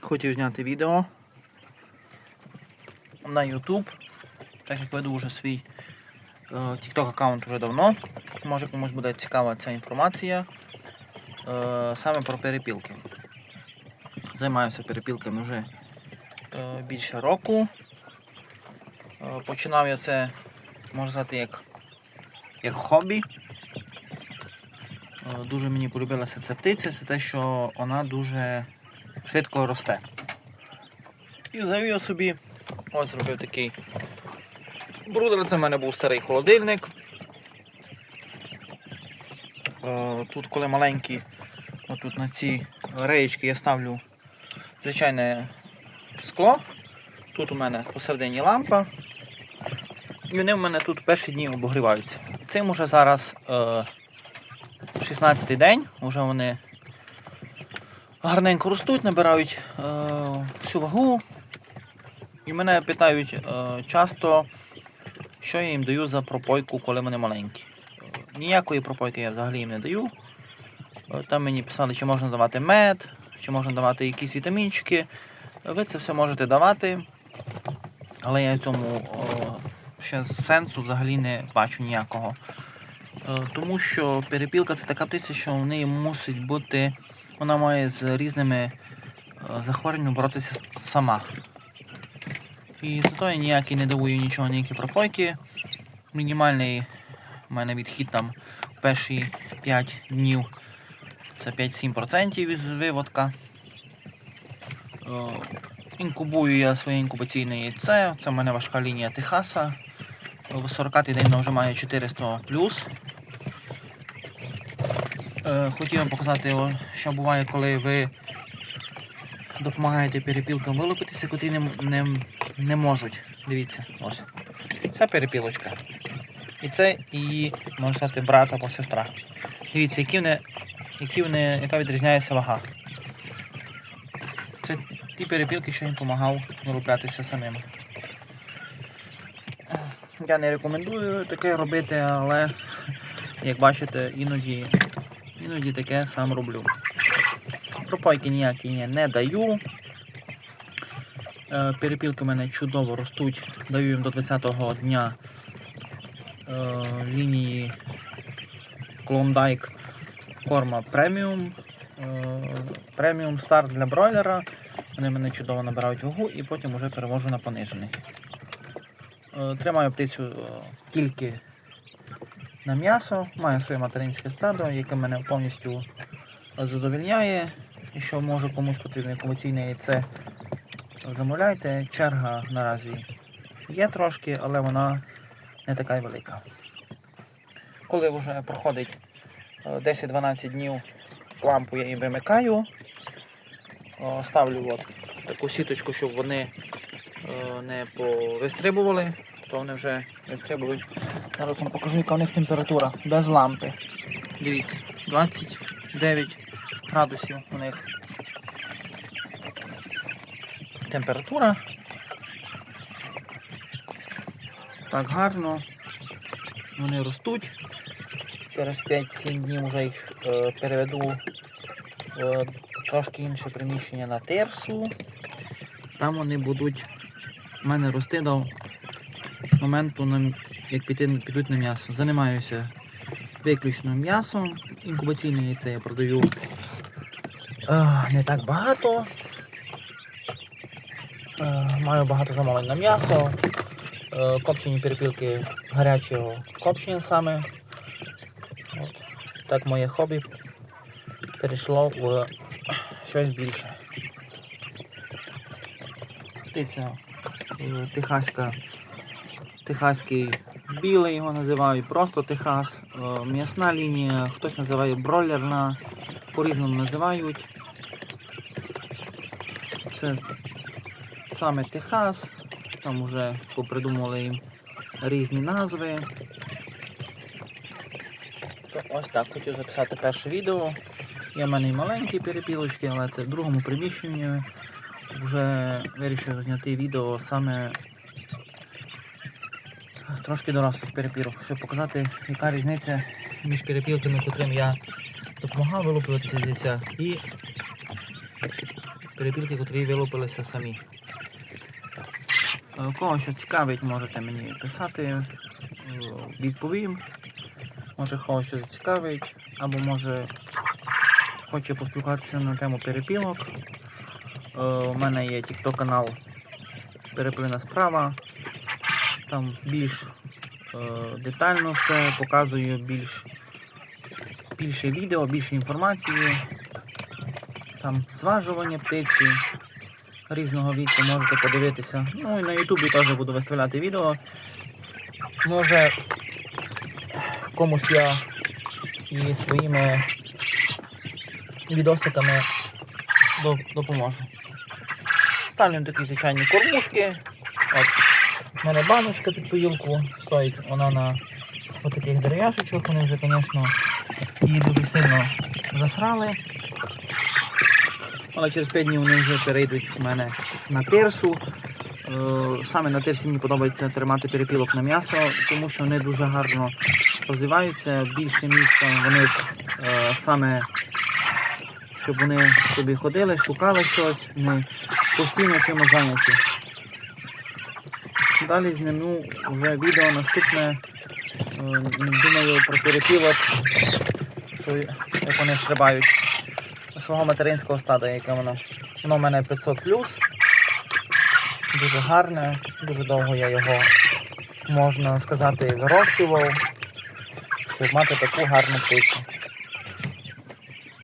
хотів зняти відео на YouTube, так як веду вже свій е, TikTok аккаунт вже давно. Може комусь буде цікава ця інформація е, саме про перепілки. Займаюся перепілками вже е, більше року. Починав я це, можна сказати, як, як хобі. Дуже мені полюбилася ця птиця, це те, що вона дуже швидко росте. І завів собі, ось зробив такий брудер, це в мене був старий холодильник. Е, Тут, коли маленькі, отут на ці реєчки я ставлю звичайне скло. Тут у мене посередині лампа. І вони в мене тут перші дні обогріваються. Цим уже зараз е, 16 день, вже вони гарненько ростуть, набирають е, всю вагу. І мене питають е, часто, що я їм даю за пропойку, коли вони маленькі. Е, Ніякої пропойки я взагалі їм не даю. Е, Там мені писали, чи можна давати мед, чи можна давати якісь вітамінчики. Ви це все можете давати, але я цьому о, ще сенсу взагалі не бачу ніякого. Е, Тому що перепілка це така птиця, що в неї мусить бути, вона має з різними е, захворюваннями боротися сама. І зато я ніякий не давую нічого, ніякі пропойки. Мінімальний у мене відхід там перші 5 днів це 5-7% із виводка. Е, Інкубую я своє інкубаційне яйце. Це в мене важка лінія Техаса. В 40 день вона вже має 400 Е, Хотів вам показати, що буває, коли ви допомагаєте перепілкам вилупитися, котрі не, не, не можуть. Дивіться, ось. Це перепілочка. І це її, можна сказати, брат або сестра. Дивіться, які вони, які вони, яка відрізняється вага. Це ті перепілки, що їм допомагав вилуплятися самим. Я не рекомендую таке робити, але як бачите, іноді, іноді таке сам роблю. Пропайки ніякі не даю. Е, Перепілки в мене чудово ростуть. Даю їм до 20-го дня е, лінії Клондайк корма преміум. Е, Преміум старт для бройлера. Вони мене чудово набирають вагу і потім вже перевожу на понижений. Тримаю птицю тільки на м'ясо, маю своє материнське стадо, яке мене повністю задовільняє. Якщо може комусь потрібне комерційне яйце, замовляйте. Черга наразі є трошки, але вона не така й велика. Коли вже проходить е, 10-12 днів, лампу я їм вимикаю, ставлю от таку сіточку, щоб вони е, не повистрибували, то вони вже вистрибують. Зараз вам покажу, яка у них температура без лампи. Дивіться, 29 градусів у них температура. Так гарно. Вони ростуть. Через 5-7 днів вже їх е, переведу в трошки інше приміщення на терсу. Там вони будуть в мене рости до моменту, як піти, підуть на м'ясо. Займаюся виключно м'ясом. Інкубаційне яйце я продаю е, не так багато. Е, маю багато замовлень на м'ясо. Е, копчені перепілки гарячого копчення саме. От. Так моє хобі перейшло в щось більше. Птиця техаська, техаський білий його називають, просто техас, е, м'ясна лінія, хтось називає бройлерна, по-різному називають. Це саме Техас, там вже попридумали їм різні назви. Ось так хотів записати перше відео. Є в мене і маленькі перепілочки, але це в другому приміщенні. Вже вирішив зняти відео саме трошки дорослих перепілок, щоб показати, яка різниця між перепілками, котрим я допомагав вилуплюватися з яйця, і перепілки, котрі вилупилися самі. Е, Кого що цікавить, можете мені писати, е, відповім. Може кого що зацікавить, або може хоче поспілкуватися на тему перепілок. Е, У мене є TikTok канал Переплина справа. Там більш е, детально все показую, більш, більше відео, більше інформації. Там зважування птиці різного віку можете подивитися. Ну і на Ютубі теж буду виставляти відео. Може комусь я і своїми відосиками допоможу. Ставлю такі звичайні кормушки. От. У мене баночка під поїлку стоїть, вона на отаких дерев'яшечок, вони вже, звісно, її дуже сильно засрали. Але через 5 днів вони вже перейдуть у мене на тирсу. Е, Саме на тирсі мені подобається тримати перепілок на м'ясо, тому що вони дуже гарно розвиваються. Більше місця вони е, саме, щоб вони собі ходили, шукали щось, не постійно чимось зайняті. Далі зніму вже відео наступне. е, Думаю про перепілок, що як вони стрибають свого материнського стада, яке воно. Воно в мене 500 Дуже гарне, дуже довго я його, можна сказати, вирощував, щоб мати таку гарну птицю.